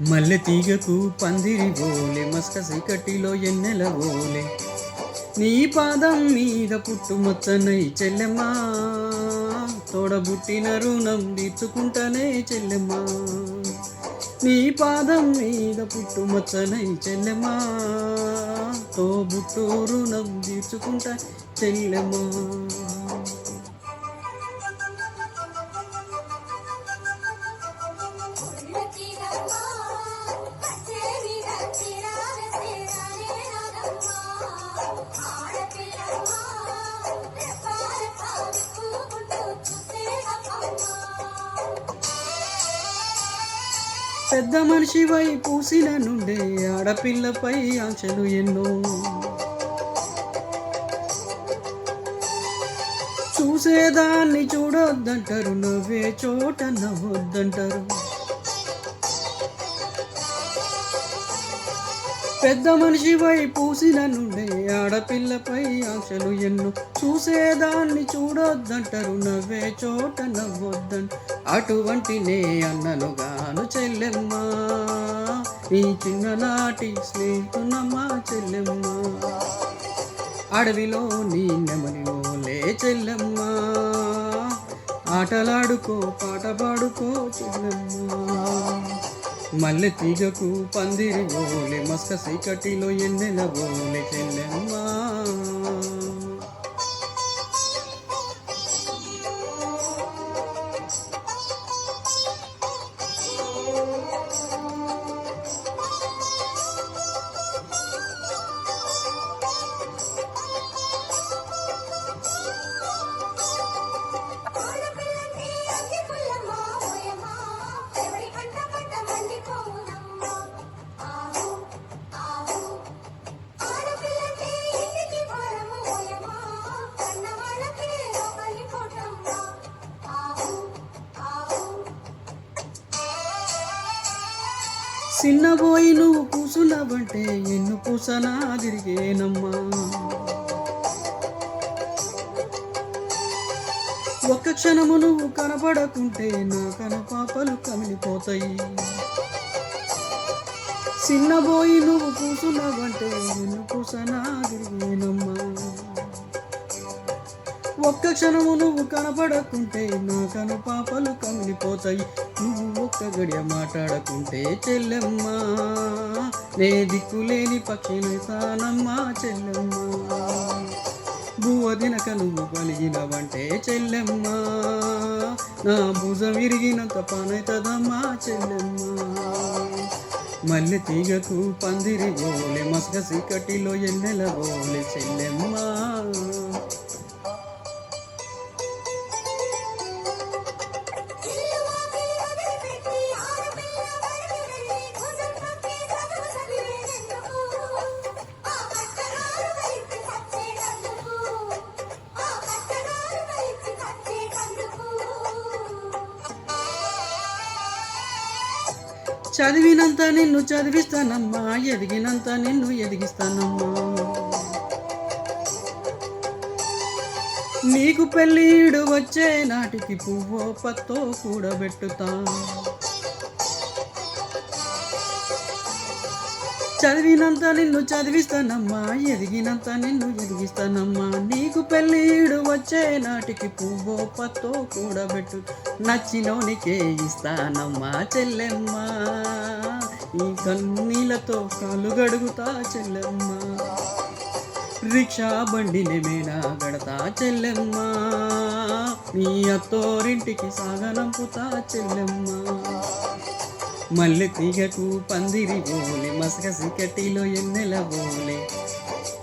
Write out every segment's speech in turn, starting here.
మల్లె తీగకు పందిరి ఓలే మస్క కట్టిలో ఎన్నెల ఓలే. నీ పాదం మీద పుట్టుమచ్చనై చెల్లెమ్మా తోడబుట్టిన రుణం తీర్చుకుంటానే చెల్లెమ్మా. నీ పాదం మీద పుట్టుమచ్చనై చెల్లెమ్మా తోబుట్టు రుణం తీర్చుకుంటా చెల్లెమ్మా. పెద్ద మనిషివై పూసిన నుండే ఆడపిల్లపై ఆశలు ఎన్నో. చూసేదాన్ని చూడొద్దంటారు నవ్వే చోట నవ్వొద్దంటారు. పెద్ద మనిషివై పూసిన నుండే ఆడపిల్లపై ఆశలు ఎన్నో. చూసేదాన్ని చూడొద్దంటారు నవ్వే చోట నవ్వొద్దంట అటువంటి నే అన్నను చెల్లెమ్మ. నీ చిన్ననాటి స్నేహితునమ్మా చెల్లెమ్మ. అడవిలో నీ నెమలిలోలే చెల్లెమ్మ. ఆటలాడుకో పాట పాడుకో చెల్లెమ్మ. మల్లె తీగకు పందిరి బోలే మస్క సీకటిలో ఎన్నెల బోలే చెల్లెమ్మా. చిన్నబోయి నువ్వు కూసున్నావంటే ఎన్ను కూసనా తిరిగేనమ్మా. ఒక్క క్షణము నువ్వు కనపడకుంటే నా కనపాపలు కమిలిపోతాయి. చిన్నబోయి నువ్వు కూసున్నావంటే ఎన్ను కూసనా తిరిగేనమ్మా. ఒక్క క్షణము నువ్వు కనపడకుంటే నా కను పాపలు కమిలిపోతాయి. నువ్వు ఒక్క గడియ మాట్లాడకుంటే చెల్లెమ్మా. నే దిక్కులేని పక్షినైతానమ్మా చెల్లెమ్మా. భూవ దినక నువ్వు పలిగినవంటే చెల్లెమ్మా. నా భుజం విరిగినంత పనైతదమ్మా చెల్లెమ్మా. మల్లె తీగకు పందిరి గోలి మసగసి కటిలో ఎన్నెల ఓలే చెల్లెమ్మా. చదివినంత నిన్ను చదివిస్తానమ్మా ఎదిగినంత నిన్ను ఎదిగిస్తానమ్మా. నీకు పెళ్ళీడు వచ్చే నాటికి పువ్వో పత్తో కూడబెట్టుతా. చదివినంత నిన్ను చదివిస్తానమ్మా ఎదిగినంత నిన్ను ఎదిగిస్తానమ్మా. నీకు పెళ్ళీడు వచ్చే నాటికి పువ్వో పత్తో కూడబెట్టు నచ్చినోనికే ఇస్తానమ్మా చెల్లెమ్మా. ఈ కన్నీళ్ళతో కాలు గడుగుతా చెల్లెమ్మా. రిక్షా బండిని మేడా గడతా చెల్లెమ్మా. మీ అత్తోరింటికి సాగనంపుతా చెల్లెమ్మా. మల్లె తీగకు పందిరి ఓలే మసక సికటిలో ఎన్నెల ఓలే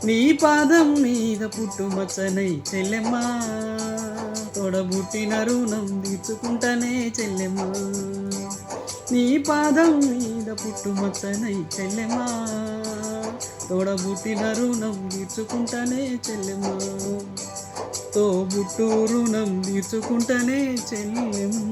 నీ పాదం మీద పుట్టుమచ్చనై చెల్లెమ్మా తొడబుట్టిన రుణం తీర్చుకుంటనే చెల్లెమ్మా. నీ పాదం మీద పుట్టుమచ్చనై చెల్లెమ్మా తోడబుట్టిన రుణం తీర్చుకుంటానే చెల్లెమ్మా. తోబుట్టు రుణం తీర్చుకుంటానే చెల్లెమ్మ.